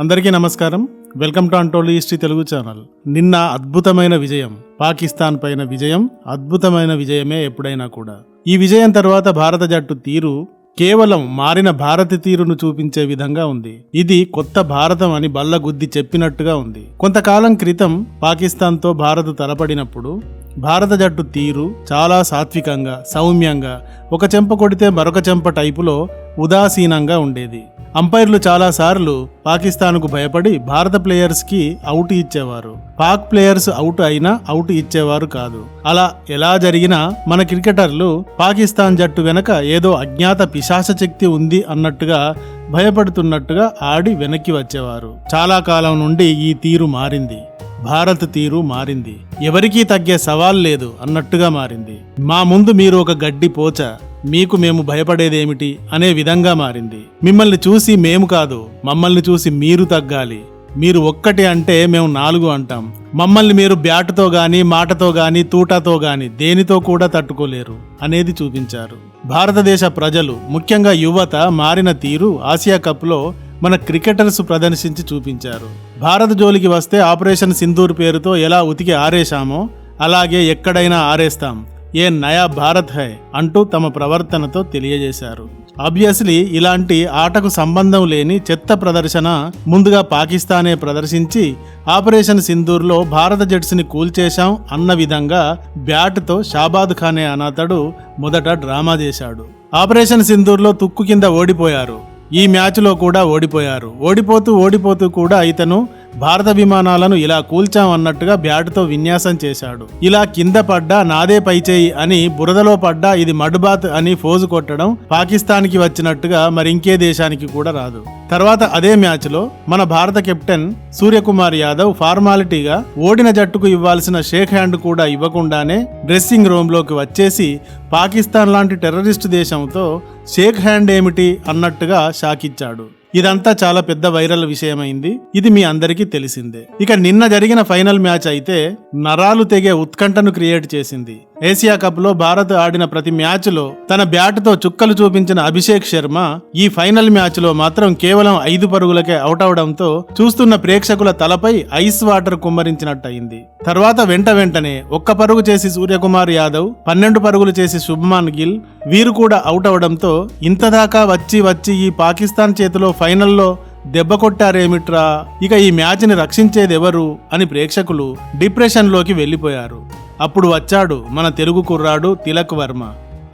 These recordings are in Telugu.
అందరికీ నమస్కారం. వెల్కమ్ టు అంటోలి హిస్టరీ తెలుగు ఛానల్. నిన్న అద్భుతమైన విజయం పాకిస్తాన్ పైన విజయం అద్భుతమైన విజయమే ఎప్పుడైనా కూడా. ఈ విజయం తర్వాత భారత జట్టు తీరు కేవలం మారిన భారత తీరును చూపించే విధంగా ఉంది. ఇది కొత్త భారతం అని బల్లగుద్ది చెప్పినట్టుగా ఉంది. కొంతకాలం క్రితం పాకిస్తాన్తో భారత్ తలపడినప్పుడు భారత జట్టు తీరు చాలా సాత్వికంగా సౌమ్యంగా ఒక చెంప కొడితే మరొక చెంప టైపులో ఉదాసీనంగా ఉండేది. అంపైర్లు చాలాసార్లు పాకిస్తాన్కు భయపడి భారత ప్లేయర్స్కి అవుట్ ఇచ్చేవారు. పాక్ ప్లేయర్స్ అవుట్ అయినా అవుట్ ఇచ్చేవారు కాదు. అలా ఎలా జరిగినా మన క్రికెటర్లు పాకిస్తాన్ జట్టు వెనక ఏదో అజ్ఞాత పిశాచ శక్తి ఉంది అన్నట్టుగా భయపడుతున్నట్టుగా ఆడి వెనక్కి వచ్చేవారు. చాలా కాలం నుండి ఈ తీరు మారింది. భారత్ తీరు మారింది. ఎవరికీ తగ్గే సవాల్ లేదు అన్నట్టుగా మారింది. మా ముందు మీరు ఒక గడ్డి పోచ మీకు మేము భయపడేదేమిటి అనే విధంగా మారింది. మిమ్మల్ని చూసి మేము కాదు మమ్మల్ని చూసి మీరు తగ్గాలి. మీరు ఒక్కటి అంటే మేము నాలుగు అంటాం. మమ్మల్ని మీరు బ్యాటుతో గాని మాటతో గాని తూటాతో గాని దేనితో కూడా తట్టుకోలేరు అనేది చూపించారు. భారతదేశ ప్రజలు ముఖ్యంగా యువత మారిన తీరు ఆసియా కప్లో మన క్రికెటర్స్ ప్రదర్శించి చూపించారు. భారత జోలికి వస్తే ఆపరేషన్ సింధూర్ పేరుతో ఎలా ఉతికి ఆరేశామో అలాగే ఎక్కడైనా ఆరేస్తాం. ఏ నయా భారత్ హై అంటూ తమ ప్రవర్తనతో తెలియజేశారు. ఆబ్వియస్లీ ఇలాంటి ఆటకు సంబంధం లేని చెత్త ప్రదర్శన ముందుగా పాకిస్తానే ప్రదర్శించి ఆపరేషన్ సింధూర్లో భారత జెట్స్ని కూల్చేశాం అన్న విధంగా బ్యాట్తో షాబాద్ ఖానే అనాథడు మొదట డ్రామా చేశాడు. ఆపరేషన్ సింధూర్లో తుక్కు కింద ఓడిపోయారు. ఈ మ్యాచ్లో కూడా ఓడిపోయారు. ఓడిపోతూ ఓడిపోతూ కూడా ఇతను భారత విమానాలను ఇలా కూల్చామన్నట్టుగా బ్యాట్తో విన్యాసం చేశాడు. ఇలా కింద పడ్డా నాదే పైచేయి అని బురదలో పడ్డా ఇది మడ్బాత్ అని ఫోజు కొట్టడం పాకిస్తాన్కి వచ్చినట్టుగా మరింకే దేశానికి కూడా రాదు. తర్వాత అదే మ్యాచ్లో మన భారత కెప్టెన్ సూర్యకుమార్ యాదవ్ ఫార్మాలిటీగా ఓడిన జట్టుకు ఇవ్వాల్సిన షేక్ హ్యాండ్ కూడా ఇవ్వకుండానే డ్రెస్సింగ్ రూమ్లోకి వచ్చేసి పాకిస్తాన్ లాంటి టెర్రరిస్ట్ దేశంతో షేక్ హ్యాండ్ ఏమిటి అన్నట్టుగా షాకిచ్చాడు. ఇదంతా చాలా పెద్ద వైరల్ విషయమైంది. ఇది మీ అందరికీ తెలిసిందే. ఇక నిన్న జరిగిన ఫైనల్ మ్యాచ్ అయితే నరాలు తెగే ఉత్కంఠను క్రియేట్ చేసింది. ఏసియా కప్లో భారత్ ఆడిన ప్రతి మ్యాచ్లో తన బ్యాట్తో చుక్కలు చూపించిన అభిషేక్ శర్మ ఈ ఫైనల్ మ్యాచ్లో మాత్రం కేవలం ఐదు పరుగులకే అవుట్ అవడంతో చూస్తున్న ప్రేక్షకుల తలపై ఐస్ వాటర్ కుమ్మరించినట్టయింది. తర్వాత వెంట వెంటనే ఒక్క పరుగు చేసి సూర్యకుమార్ యాదవ్ పన్నెండు పరుగులు చేసి శుభ్మాన్ గిల్ వీరు కూడా అవుట్ అవడంతో ఇంతదాకా వచ్చి వచ్చి ఈ పాకిస్తాన్ చేతిలో ఫైనల్లో దెబ్బ కొట్టారేమిట్రా? ఇక ఈ మ్యాచ్ని రక్షించేది ఎవరు అని ప్రేక్షకులు డిప్రెషన్లోకి వెళ్ళిపోయారు. అప్పుడు వచ్చాడు మన తెలుగు కుర్రాడు తిలక్ వర్మ.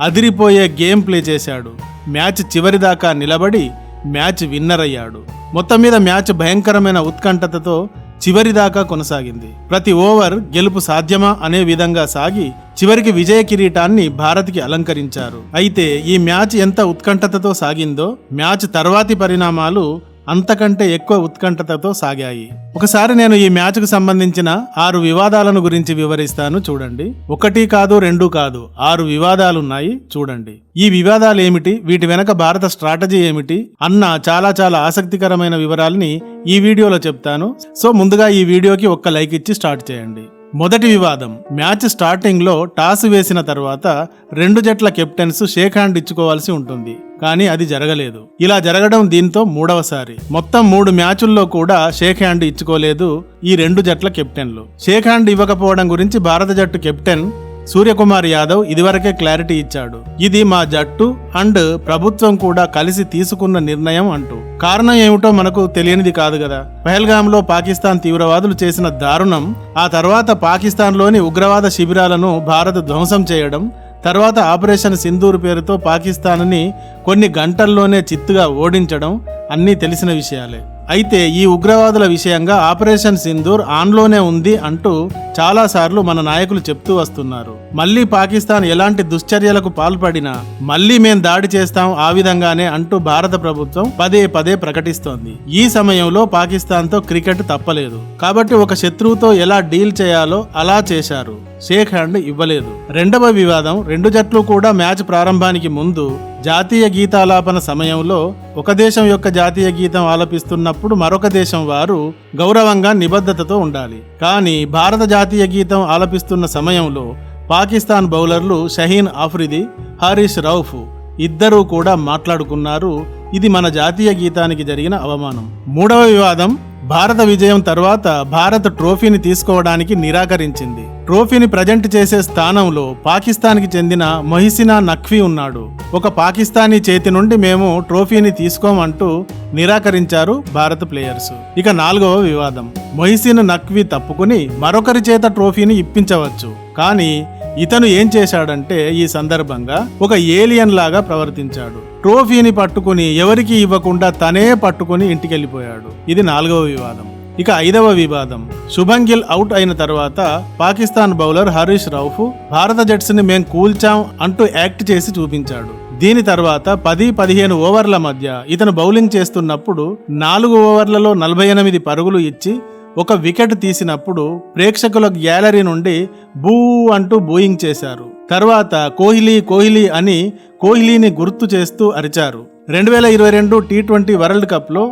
అదిరిపోయే గేమ్ ప్లే చేశాడు. మ్యాచ్ చివరిదాకా నిలబడి మ్యాచ్ విన్నర్ అయ్యాడు మొత్తం మీద మ్యాచ్ భయంకరమైన ఉత్కంఠతతో చివరిదాకా కొనసాగింది. ప్రతి ఓవర్ గెలుపు సాధ్యమా అనే విధంగా సాగి చివరికి విజయ కిరీటాన్ని భారత్కి అలంకరించారు. అయితే ఈ మ్యాచ్ ఎంత ఉత్కంఠతతో సాగిందో మ్యాచ్ తర్వాతి పరిణామాలు అంతకంటే ఎక్కువ ఉత్కంఠతతో సాగాయి. ఒకసారి నేను ఈ మ్యాచ్కు సంబంధించిన ఆరు వివాదాలను గురించి వివరిస్తాను చూడండి. ఒకటి కాదు రెండు కాదు ఆరు వివాదాలున్నాయి చూడండి. ఈ వివాదాలు ఏమిటి వీటి వెనక భారత స్ట్రాటజీ ఏమిటి? అన్న చాలా చాలా ఆసక్తికరమైన వివరాలని ఈ వీడియోలో చెప్తాను. సో ముందుగా ఈ వీడియోకి ఒక్క లైక్ ఇచ్చి స్టార్ట్ చేయండి. మొదటి వివాదం. మ్యాచ్ స్టార్టింగ్లో టాస్ వేసిన తర్వాత రెండు జట్ల కెప్టెన్స్ షేక్ హ్యాండ్ ఇచ్చుకోవాల్సి ఉంటుంది. కానీ అది జరగలేదు. ఇలా జరగడం దీంతో మూడవసారి. మొత్తం మూడు మ్యాచుల్లో కూడా షేక్ హ్యాండ్ ఇచ్చుకోలేదు ఈ రెండు జట్ల కెప్టెన్లు. షేక్ హ్యాండ్ ఇవ్వకపోవడం గురించి భారత జట్టు కెప్టెన్ సూర్యకుమార్ యాదవ్ ఇదివరకే క్లారిటీ ఇచ్చాడు. ఇది మా జట్టు అండ్ ప్రభుత్వం కూడా కలిసి తీసుకున్న నిర్ణయం అంటూ. కారణం ఏమిటో మనకు తెలియనిది కాదు కదా. పహల్గాంలో పాకిస్తాన్ తీవ్రవాదులు చేసిన దారుణం ఆ తర్వాత పాకిస్తాన్లోని ఉగ్రవాద శిబిరాలను భారత్ ధ్వంసం చేయడం తర్వాత ఆపరేషన్ సింధూర్ పేరుతో పాకిస్తాన్ని కొన్ని గంటల్లోనే చిత్తుగా ఓడించడం అన్నీ తెలిసిన విషయాలే. అయితే ఈ ఉగ్రవాదుల విషయంగా ఆపరేషన్ సింధూర్ ఆన్లోనే ఉంది అంటూ చాలాసార్లు మన నాయకులు చెప్తూ వస్తున్నారు. మళ్ళీ పాకిస్తాన్ ఎలాంటి దుశ్చర్యలకు పాల్పడినా మళ్ళీ మేం దాడి చేస్తాం ఆ విధంగానే అంటూ భారత ప్రభుత్వం పదే పదే ప్రకటిస్తోంది. ఈ సమయంలో పాకిస్తాన్తో క్రికెట్ తప్పలేదు. కాబట్టి ఒక శత్రువుతో ఎలా డీల్ చేయాలో అలా చేశారు. షేక్ హ్యాండ్ ఇవ్వలేదు. రెండవ వివాదం రెండు జట్లు కూడా మ్యాచ్ ప్రారంభానికి ముందు జాతీయ గీతాలాపన సమయంలో ఒక దేశం యొక్క జాతీయ గీతం ఆలపిస్తున్నప్పుడు మరొక దేశం వారు గౌరవంగా నిబద్ధతతో ఉండాలి. కానీ భారత జాతీయ జాతీయ గీతం ఆలపిస్తున్న సమయంలో పాకిస్తాన్ బౌలర్లు షహీన్ ఆఫ్రిది హారిస్ రౌఫ్ ఇద్దరూ కూడా మాట్లాడుకున్నారు. ఇది మన జాతీయ గీతానికి జరిగిన అవమానం. మూడవ వివాదం భారత విజయం తర్వాత భారత్ ట్రోఫీని తీసుకోవడానికి నిరాకరించింది. ట్రోఫీని ప్రజెంట్ చేసే స్థానంలో పాకిస్తాన్కి చెందిన మొహిసినా నఖ్వీ ఉన్నాడు. ఒక పాకిస్తానీ చేతి నుండి మేము ట్రోఫీని తీసుకోమంటూ నిరాకరించారు భారత ప్లేయర్స్. ఇక నాలుగవ వివాదం. మొహిసిన్ నఖ్వీ తప్పుకుని మరొకరి చేత ట్రోఫీని ఇప్పించవచ్చు. కానీ ఇతను ఏం చేశాడంటే ఈ సందర్భంగా ఒక ఏలియన్ లాగా ప్రవర్తించాడు. ట్రోఫీని పట్టుకుని ఎవరికి ఇవ్వకుండా తనే పట్టుకుని ఇంటికెళ్ళిపోయాడు. ఇది నాలుగవ వివాదం. ఇక ఐదవ వివాదం. శుభంగిల్ అవుట్ అయిన తర్వాత పాకిస్తాన్ బౌలర్ హరీష్ రౌఫ్ భారత జట్స్ని మేం కూల్చాం అంటూ యాక్ట్ చేసి చూపించాడు. దీని తర్వాత పది పదిహేను ఓవర్ల మధ్య ఇతను బౌలింగ్ చేస్తున్నప్పుడు నాలుగు ఓవర్లలో నలభై ఎనిమిది పరుగులు ఇచ్చి ఒక వికెట్ తీసినప్పుడు ప్రేక్షకుల గ్యాలరీ నుండి బూ అంటూ బూయింగ్ చేశారు. తర్వాత కోహ్లీ కోహ్లీ అని కోహ్లీని గుర్తు చేస్తూ అరిచారు. రెండు వేల ఇరవై రెండు టీ ట్వంటీ వరల్డ్ కప్లో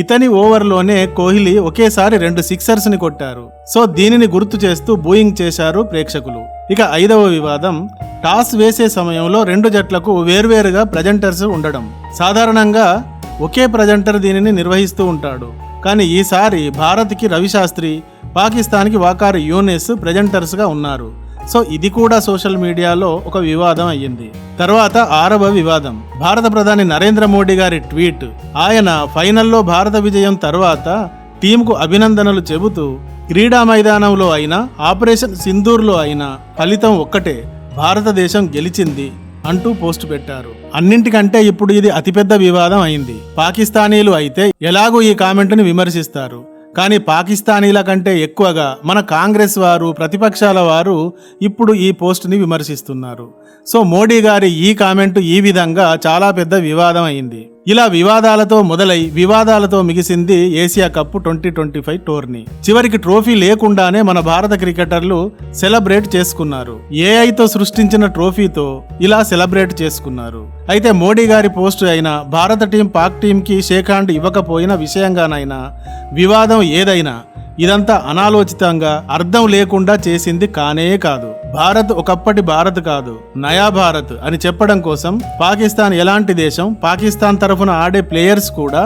ఇతని ఓవర్లోనే కోహ్లీ ఒకేసారి రెండు సిక్సర్స్ని కొట్టారు. సో దీనిని గుర్తు చేస్తూ బూయింగ్ చేశారు ప్రేక్షకులు. ఇక ఐదవ వివాదం టాస్ వేసే సమయంలో రెండు జట్లకు వేర్వేరుగా ప్రజెంటర్స్ ఉండడం. సాధారణంగా ఒకే ప్రజెంటర్ దీనిని నిర్వహిస్తూ ఉంటాడు. కానీ ఈసారి భారత్కి రవిశాస్త్రి పాకిస్తాన్కి వాకార్ యూనిస్ ప్రజెంటర్స్గా ఉన్నారు. సో ఇది కూడా సోషల్ మీడియాలో ఒక వివాదం అయ్యింది. తర్వాత ఆరవ వివాదం. భారత ప్రధాని నరేంద్ర మోడీ గారి ట్వీట్. ఆయన ఫైనల్లో భారత విజయం తర్వాత టీంకు అభినందనలు చెబుతూ క్రీడా మైదానంలో అయినా ఆపరేషన్ సింధూర్లో అయినా ఫలితం ఒక్కటే భారతదేశం గెలిచింది అంటూ పోస్ట్ పెట్టారు. అన్నింటికంటే ఇప్పుడు ఇది అతిపెద్ద వివాదం అయింది. పాకిస్తానీలు అయితే ఎలాగూ ఈ కామెంట్ని విమర్శిస్తారు. కానీ పాకిస్తానీల కంటే ఎక్కువగా మన కాంగ్రెస్ వారు ప్రతిపక్షాల వారు ఇప్పుడు ఈ పోస్ట్ని విమర్శిస్తున్నారు. సో మోడీ గారి ఈ కామెంట్ ఈ విధంగా చాలా పెద్ద వివాదం అయింది. ఇలా వివాదాలతో మొదలై వివాదాలతో మిగిసింది Asia cup twenty twenty five tourney. చివరికి ట్రోఫీ లేకుండానే మన భారత క్రికెటర్లు సెలబ్రేట్ చేసుకున్నారు. ఏఐతో సృష్టించిన ట్రోఫీతో ఇలా సెలబ్రేట్ చేసుకున్నారు. అయితే మోడీ గారి పోస్టు అయినా భారత టీం పాక్ టీంకి షేఖాండ్ ఇవ్వకపోయిన విషయంగానైనా వివాదం ఏదైనా ఇదంతా అనాలోచితంగా అర్థం లేకుండా చేసింది కానే కాదు. భారత్ ఒకప్పటి భారత్ కాదు నయా భారత్ అని చెప్పడం కోసం పాకిస్తాన్ ఎలాంటి దేశం? పాకిస్తాన్ తరఫున ఆడే ప్లేయర్స్ కూడా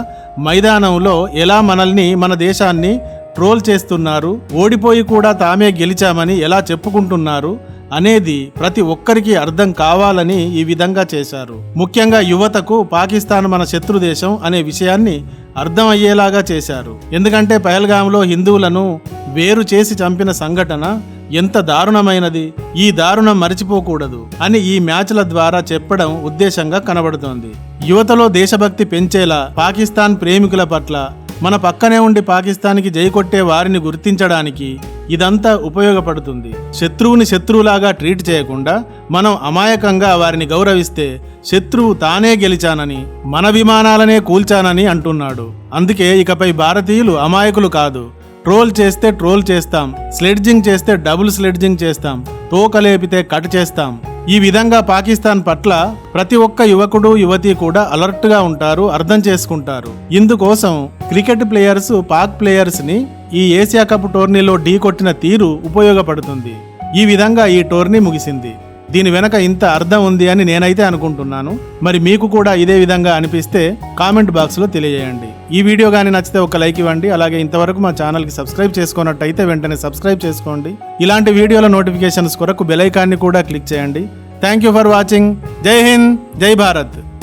మైదానంలో ఎలా మనల్ని మన దేశాన్ని ట్రోల్ చేస్తున్నారు ఓడిపోయి కూడా తామే గెలిచామని ఎలా చెప్పుకుంటున్నారు అనేది ప్రతి ఒక్కరికి అర్థం కావాలని ఈ విధంగా చేశారు. ముఖ్యంగా యువతకు పాకిస్తాన్ మన శత్రు దేశం అనే విషయాన్ని అర్థం అయ్యేలాగా చేశారు. ఎందుకంటే పహల్గాంలో హిందువులను వేరు చేసి చంపిన సంఘటన ఎంత దారుణమైనది. ఈ దారుణం మరిచిపోకూడదు అని ఈ మ్యాచ్ల ద్వారా చెప్పడం ఉద్దేశంగా కనబడుతోంది. యువతలో దేశభక్తి పెంచేలా పాకిస్తాన్ ప్రేమికుల పట్ల మన పక్కనే ఉండి పాకిస్తాన్కి జై కొట్టే వారిని గుర్తించడానికి ఇదంతా ఉపయోగపడుతుంది. శత్రువుని శత్రువులాగా ట్రీట్ చేయకుండా మనం అమాయకంగా వారిని గౌరవిస్తే శత్రువు తానే గెలిచానని మన విమానాలనే కూల్చానని అంటున్నాడు. అందుకే ఇకపై భారతీయులు అమాయకులు కాదు. ట్రోల్ చేస్తే ట్రోల్ చేస్తాం స్లెడ్జింగ్ చేస్తే డబుల్ స్లెడ్జింగ్ చేస్తాం తోకలేపితే కట్ చేస్తాం. ఈ విధంగా పాకిస్తాన్ పట్ల ప్రతి ఒక్క యువకుడు యువతి కూడా అలర్ట్గా ఉంటారు అర్థం చేసుకుంటారు. ఇందుకోసం క్రికెట్ ప్లేయర్స్ పాక్ ప్లేయర్స్ని ఈ ఏసియా కప్ టోర్నీలో ఢీ కొట్టిన తీరు ఉపయోగపడుతుంది. ఈ విధంగా ఈ టోర్నీ ముగిసింది. దీని వెనక ఇంత అర్థం ఉంది అని నేనైతే అనుకుంటున్నాను. మరి మీకు కూడా ఇదే విధంగా అనిపిస్తే కామెంట్ బాక్స్లో తెలియజేయండి. ఈ వీడియో కానీ నచ్చితే ఒక లైక్ ఇవ్వండి అలాగే ఇంతవరకు మా ఛానల్కి సబ్స్క్రైబ్ చేసుకున్నట్టయితే వెంటనే సబ్స్క్రైబ్ చేసుకోండి. ఇలాంటి వీడియోల నోటిఫికేషన్స్ కొరకు బెలైకాన్ని కూడా క్లిక్ చేయండి. Thank you for watching. జై హింద్ జై భారత్.